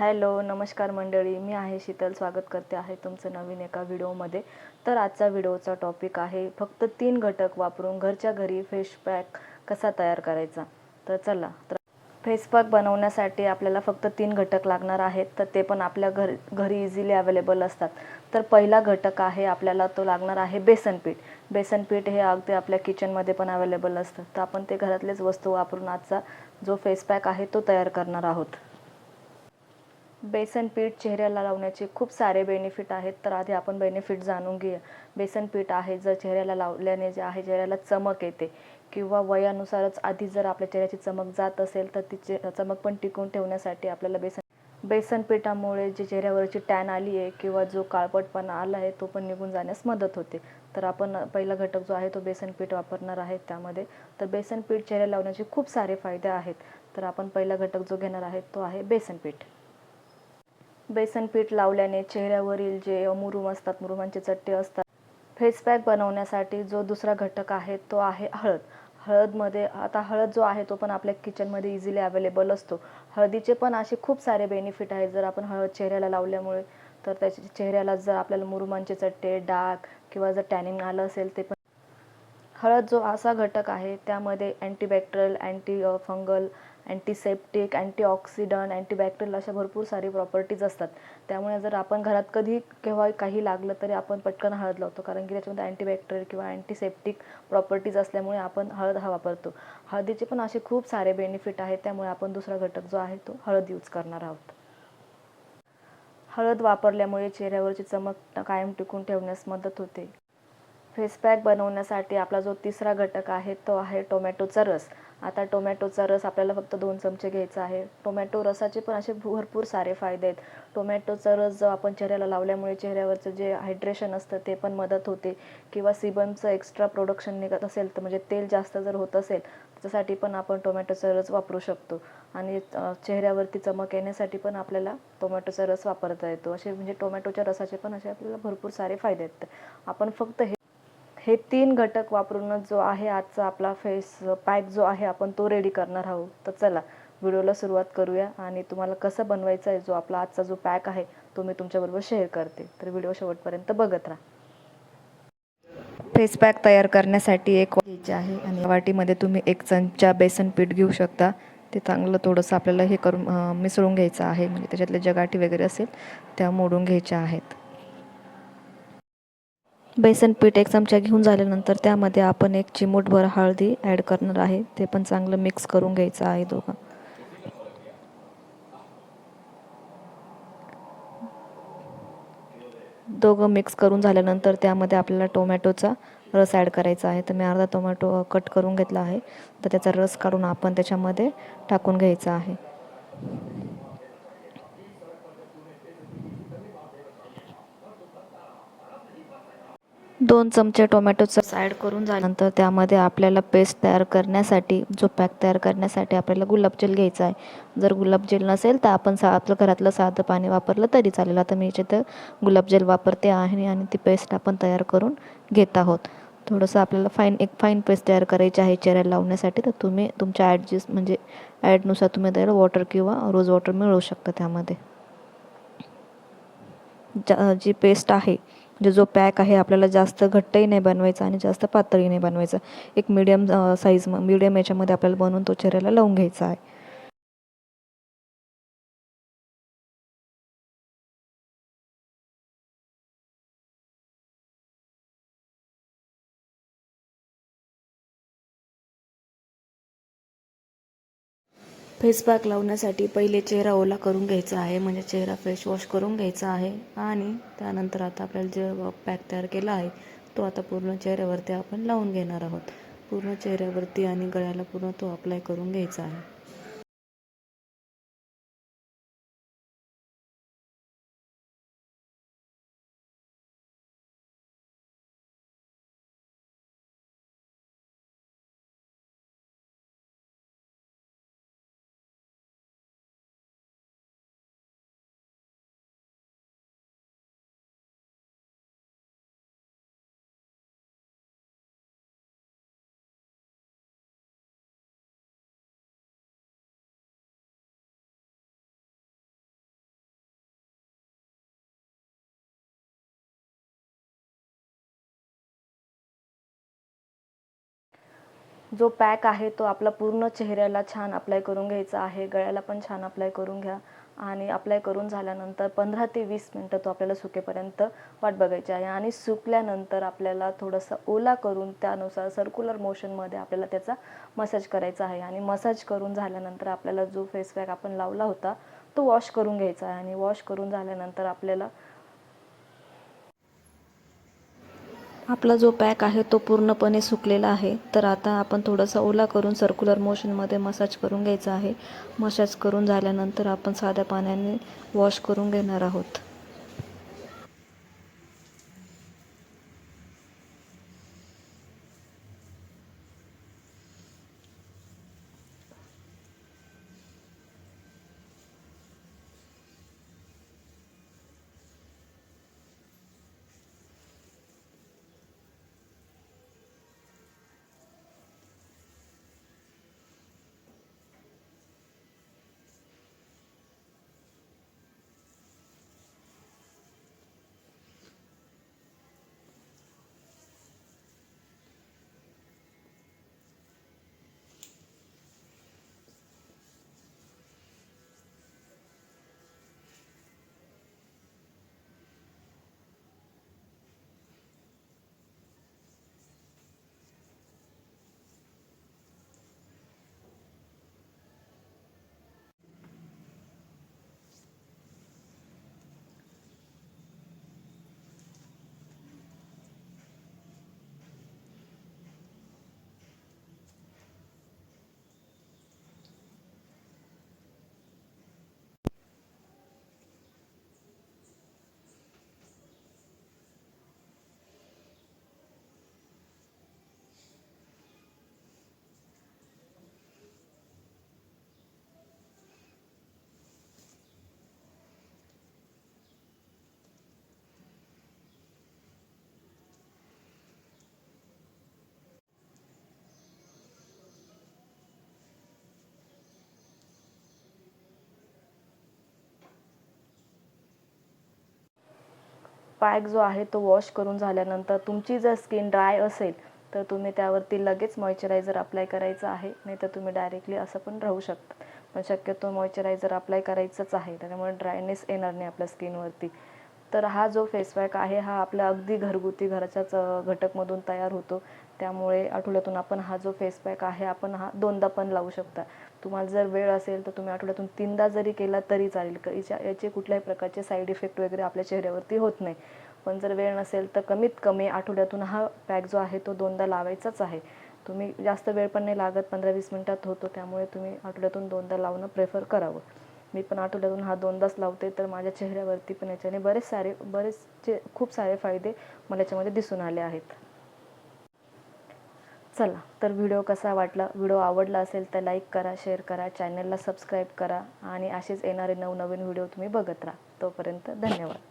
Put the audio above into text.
Hello नमस्कार मंडळी. मी आहे शीतल. स्वागत करते आहे तुमचं नवीन एका व्हिडिओमध्ये. तर आजचा व्हिडिओचा टॉपिक आहे फक्त तीन घटक वापरून घरच्या घरी फेस पॅक कसा तयार करायचा? तर चला. तर फेस पॅक बनवण्यासाठी आपल्याला फक्त तीन घटक लागणार आहेत तर ते पण आपल्या घर घरी इझिली अवेलेबल असतात. तर पहिला घटक आहे आपल्याला तो लागणार आहे बेसन पीठ. बेसन पीठ हे अगदी आपल्या किचनमध्ये पण अवेलेबल असतं. तर आपण ते घरातलेच वस्तू वापरून आजचा जो फेस पॅक आहे तो तयार करणार आहोत. बेसन पीठ चेहऱ्याला लावण्याचे खूप सारे बेनिफिट आहेत. तर आधी आपण बेनिफिट जाणून घेऊया. बेसन पीठ आहे जर चेहऱ्याला लावल्याने जे आहे चेहऱ्याला चमक येते किंवा वयानुसारच आधी जर आपल्या चेहऱ्याची चमक जात असेल तर ती चमक पण टिकवून ठेवण्यासाठी आपल्याला बेसन बेसन पिठामुळे जे चेहऱ्यावरची टॅन आली आहे किंवा जो काळपटपणा आला आहे तो पण निघून जाण्यास मदत होते. तर आपण पहिला घटक जो आहे तो बेसन पीठ वापरणार आहे त्यामध्ये. तर बेसन पीठ चेहऱ्याला लावण्याचे खूप सारे फायदे आहेत. तर आपण पहिला घटक जो घेणार आहे तो आहे बेसन पीठ. बेसन पीठ लावल्याने चेहऱ्यावरील जे मुरुम असतात मुरुमांचे चट्टे असतात फेस पॅक बनवण्यासाठी जो दुसरा घटक आहे तो आहे हळद. हळदमध्ये आता हळद जो आहे तो पण आपल्या किचनमध्ये इझिली अवेलेबल असतो. हळदीचे पण असे खूप सारे बेनिफिट आहेत. जर आपण हळद चेहऱ्याला लावल्यामुळे तर त्याच्या चेहऱ्याला जर आपल्याला मुरुमांचे चट्टे डाग किंवा जर टॅनिंग आलं असेल ते पण. हळद जो असा घटक आहे त्यामध्ये antibacterial anti fungal antiseptic antioxidant antibacterial अशा भरपूर सारी प्रॉपर्टीज असतात. त्यामुळे जर आपण घरात कधी केव्हा काही लागलं तरी आपण पटकन हळद लावतो. कारण की त्याच्यामध्ये अँटीबॅक्टेरियल किंवा अँटीसेप्टिक प्रॉपर्टीज असल्यामुळे आपण हळद हा वापरतो. हळदीचे पण असे खूप सारे बेनिफिट आहेत. त्यामुळे आपण दुसरा घटक जो आहे तो हळद यूज करणार आहोत. हळद वापरल्यामुळे चेहऱ्यावरची चमक कायम टिकून ठेवण्यास मदत होते. फेस पॅक बनवण्यासाठी आपला जो तिसरा घटक आहे तो आहे टोमॅटोचा रस. आता टोमॅटोचा रस आपल्याला फक्त दोन चमचे घ्यायचा आहे. टोमॅटो रसाचे पण असे भरपूर सारे फायदे आहेत. टोमॅटोचा रस जो आपण चेहऱ्याला लावल्यामुळे चेहऱ्यावरचं जे हायड्रेशन असतं ते पण मदत होते. किंवा सिबमचं एक्स्ट्रा प्रोडक्शन निघत असेल तर म्हणजे तेल जास्त जर होत असेल त्याच्यासाठी पण आपण टोमॅटोचा रस वापरू शकतो. आणि चेहऱ्यावरती चमक येण्यासाठी पण आपल्याला टोमॅटोचा रस वापरता येतो. असे म्हणजे टोमॅटोच्या रसाचे पण असे आपल्याला भरपूर सारे फायदे आहेत. आपण फक्त हे हे तीन घटक वापरूनच जो आहे आजचा आपला फेस पॅक जो आहे आपण तो रेडी करणार आहोत. तर चला व्हिडिओला सुरुवात करूया आणि तुम्हाला कसं बनवायचा आहे जो आपला आजचा जो पॅक आहे तो मी तुमच्याबरोबर शेअर करते. तर व्हिडिओ शेवटपर्यंत बघत राहा. फेस पॅक तयार करण्यासाठी एक घ्यायची आहे आणि वाटीमध्ये तुम्ही एक चमचा बेसन पीठ घेऊ शकता. ते चांगलं थोडंसं आपल्याला हे करून मिसळून घ्यायचं आहे. म्हणजे त्याच्यातले जगाटी वगैरे असेल त्या मोडून घ्यायच्या आहेत. बेसन पीठ एक चमचा घेऊन झाल्यानंतर त्यामध्ये आपण एक चिमूटभर हळदी ॲड करणार आहे. ते पण चांगलं मिक्स करून घ्यायचं आहे दोघं. दोघं मिक्स करून झाल्यानंतर त्यामध्ये आपल्याला टोमॅटोचा रस ॲड करायचा आहे. तर मी अर्धा टोमॅटो कट करून घेतला आहे. तर त्याचा रस काढून आपण त्याच्यामध्ये टाकून घ्यायचा आहे. दोन चमचे टोमॅटोचा ॲड करून झाल्यानंतर त्यामध्ये आपल्याला पेस्ट तयार करण्यासाठी जो पॅक तयार करण्यासाठी आपल्याला गुलाबजल घ्यायचा आहे. जर गुलाबजल नसेल तर आपण सा आपलं घरातलं साधं पाणी वापरलं तरी चालेल. आता मी याच्यात गुलाबजल वापरते आहे आणि ती पेस्ट आपण तयार करून घेत आहोत. थोडंसं आपल्याला फाईन एक फाईन पेस्ट तयार करायची आहे चेहऱ्याला लावण्यासाठी. तर तुम्ही तुमच्या ॲडजस्ट म्हणजे ॲडनुसार तुम्ही त्याला वॉटर किंवा रोज वॉटर मिळवू शकता त्यामध्ये. जी पेस्ट आहे म्हणजे जो पॅक आहे आपल्याला जास्त घट्टही नाही बनवायचा आणि जास्त पातळही नाही बनवायचा. एक मिडियम साईज मिडियम याच्यामध्ये आपल्याला बनवून तो चेहऱ्याला लावून घ्यायचा आहे. फेस पॅक लावण्यासाठी पहिले चेहरा ओला करून घ्यायचा आहे म्हणजे चेहरा फेस वॉश करून घ्यायचा आहे आणि त्यानंतर आता आपल्याला जे पॅक तयार केला आहे तो आता पूर्ण चेहऱ्यावरती आपण लावून घेणार आहोत. पूर्ण चेहऱ्यावरती आणि गळ्याला पूर्ण तो अप्लाय करून घ्यायचा आहे. जो पॅक आहे तो आपला पूर्ण चेहऱ्याला छान अप्लाय करून घ्यायचा आहे गळ्याला पण छान अप्लाय करून घ्या आणि अप्लाय करून झाल्यानंतर पंधरा ते वीस मिनटं तो आपल्याला सुकेपर्यंत वाट बघायची आहे आणि सुकल्यानंतर आपल्याला थोडंसं ओला करून त्यानुसार सर्क्युलर मोशनमध्ये आपल्याला त्याचा मसाज करायचा आहे आणि मसाज करून झाल्यानंतर आपल्याला जो फेस पॅक आपण लावला होता तो वॉश करून घ्यायचा आहे आणि वॉश करून झाल्यानंतर आपल्याला आपला जो पॅक आहे तो पूर्णपणे सुकलेला आहे. तर आता आपण थोडासा ओला करून सर्क्युलर मोशनमध्ये मसाज करून घ्यायचा आहे. मसाज करून झाल्यानंतर आपण साध्या पाण्याने वॉश करून घेणार आहोत. पॅक जो आहे तो वॉश करून झाल्यानंतर तुमची जर स्किन ड्राय असेल तर तुम्ही त्यावरती लगेच मॉइश्चरायझर अप्लाय करायचं आहे नाही तर तुम्ही डायरेक्टली असं पण राहू शकता. पण शक्यतो मॉइश्चरायझर अप्लाय करायचंच आहे त्याच्यामुळे ड्रायनेस येणार नाही आपल्या स्किनवरती. तर हा जो फेस पॅक आहे हा आपल्या अगदी घरगुती घराच्याच घटकमधून तयार होतो. त्यामुळे आठवड्यातून आपण हा जो फेस पॅक आहे आपण हा दोनदा पण लावू शकता. तुम्हाला जर वेळ असेल तर तुम्ही आठवड्यातून तीनदा जरी केला तरी चालेल. क- याच्या याचे कुठल्याही प्रकारचे साईड इफेक्ट वगैरे आपल्या चेहऱ्यावरती होत नाही. पण जर वेळ नसेल तर कमीत कमी आठवड्यातून हा पॅक जो आहे तो दोनदा लावायचाच आहे. तुम्ही जास्त वेळ पण नाही लागत पंधरा वीस मिनटात होतो त्यामुळे तुम्ही आठवड्यातून दोनदा लावणं प्रेफर करावं. मी पण आठवड्यातून हा दोनदाच लावते तर माझ्या चेहऱ्यावरती पण याच्याने बरेच सारे बरेचसे खूप सारे फायदे मला याच्यामध्ये दिसून आले आहेत. चला तर व्हिडिओ कसा वाटला व्हिडिओ आवडला असेल तर लाईक करा शेअर करा चॅनलला सबस्क्राईब करा आणि असेच येणारे नवनवीन व्हिडिओ तुम्ही बघत राहा. तोपर्यंत धन्यवाद.